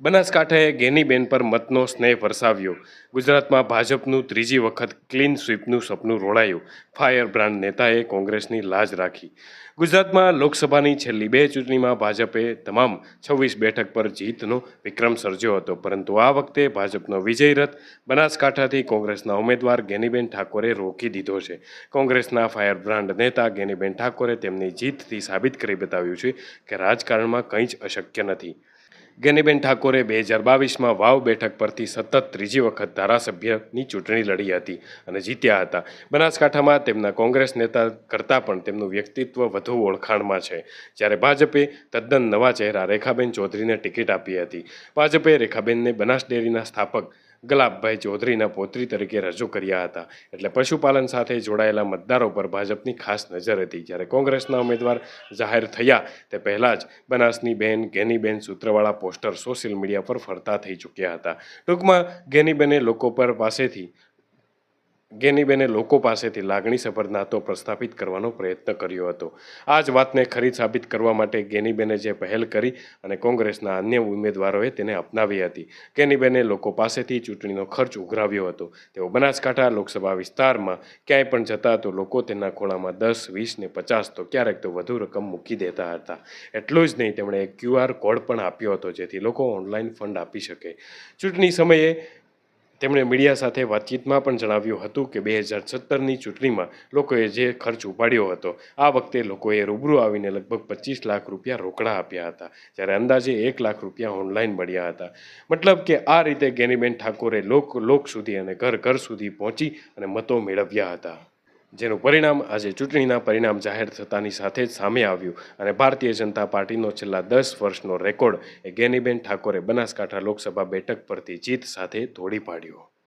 બનાસકાંઠાએ ગેનીબેન પર મતનો સ્નેહ વરસાવ્યો. ગુજરાતમાં ભાજપનું ત્રીજી વખત ક્લીન સ્વીપનું સપનું રોળાયું. ફાયર બ્રાન્ડ નેતાએ કોંગ્રેસની લાજ રાખી. ગુજરાતમાં લોકસભાની છેલ્લી બે ચૂંટણીમાં ભાજપે તમામ છવ્વીસ બેઠક પર જીતનો વિક્રમ સર્જ્યો હતો. પરંતુ આ વખતે ભાજપનો વિજય રથ બનાસકાંઠાથી કોંગ્રેસના ઉમેદવાર ગેનીબેન ઠાકોરે રોકી દીધો છે. કોંગ્રેસના ફાયર બ્રાન્ડ નેતા ગેનીબેન ઠાકોરે તેમની જીતથી સાબિત કરી બતાવ્યું છે કે રાજકારણમાં કંઈ જ અશક્ય નથી. ગેનીબેન ઠાકોરે બે હજાર બાવીસમાં વાવ બેઠક પરથી સતત ત્રીજી વખત ધારાસભ્યની ચૂંટણી લડી હતી અને જીત્યા હતા. બનાસકાંઠામાં તેમના કોંગ્રેસ નેતા કરતાં પણ તેમનું વ્યક્તિત્વ વધુ ઓળખાણમાં છે. જ્યારે ભાજપે તદ્દન નવા ચહેરા રેખાબેન ચૌધરીને ટિકિટ આપી હતી. ભાજપે રેખાબેનને બનાસ ડેરીના સ્થાપક ગલાબભાઈ ચૌધરીના પૌત્રી તરીકે રજૂ કર્યા હતા. એટલે પશુપાલન સાથે જોડાયેલા મતદારો પર ભાજપની ખાસ નજર હતી. જ્યારે કોંગ્રેસના ઉમેદવાર જાહેર થયા, તે પહેલાં જ બનાસની બેન, ગેનીબેન સૂત્રવાળા પોસ્ટર સોશિયલ મીડિયા પર ફરતા થઈ ચૂક્યા હતા. ટૂંકમાં ઘેનીબેને લોકો પર પાસેથી ગેનીબેને લોકો પાસેથી લાગણીસભર નાતો પ્રસ્થાપિત કરવાનો પ્રયત્ન કર્યો હતો. આ જ વાતને ખરી સાબિત કરવા માટે ગેનીબેને જે પહેલ કરી અને કોંગ્રેસના અન્ય ઉમેદવારોએ તેને અપનાવી હતી. ગેનીબેને લોકો પાસેથી ચૂંટણીનો ખર્ચ ઉઘરાવ્યો હતો. તેઓ બનાસકાંઠા લોકસભા વિસ્તારમાં ક્યાંય પણ જતા તો લોકો તેના ખોળામાં દસ, વીસ ને પચાસ તો ક્યારેક તો વધુ રકમ મૂકી દેતા હતા. એટલું જ નહીં, તેમણે એક ક્યુઆર કોડ પણ આપ્યો હતો જેથી લોકો ઓનલાઈન ફંડ આપી શકે. ચૂંટણી સમયે તેમણે મીડિયા સાથે વાતચીતમાં પણ જણાવ્યું હતું કે બે હજાર સત્તરની ચૂંટણીમાં લોકોએ જે ખર્ચ ઉપાડ્યો હતો, આ વખતે લોકોએ રૂબરૂ આવીને લગભગ પચીસ લાખ રૂપિયા રોકડા આપ્યા હતા. જ્યારે અંદાજે એક લાખ રૂપિયા ઓનલાઈન મળ્યા હતા. મતલબ કે આ રીતે ગેનીબેન ઠાકોરે લોક લોક સુધી અને ઘર ઘર સુધી પહોંચી અને મતો મેળવ્યા હતા. જેનું પરિણામ આજે ચૂંટણીના પરિણામ જાહેર થતાની સાથે જ સામે આવ્યું અને ભારતીય જનતા પાર્ટીનો છેલ્લા દસ વર્ષનો રેકોર્ડ એ ગેનીબેન ઠાકોરે બનાસકાંઠા લોકસભા બેઠક પરથી જીત સાથે તોડી પાડ્યો.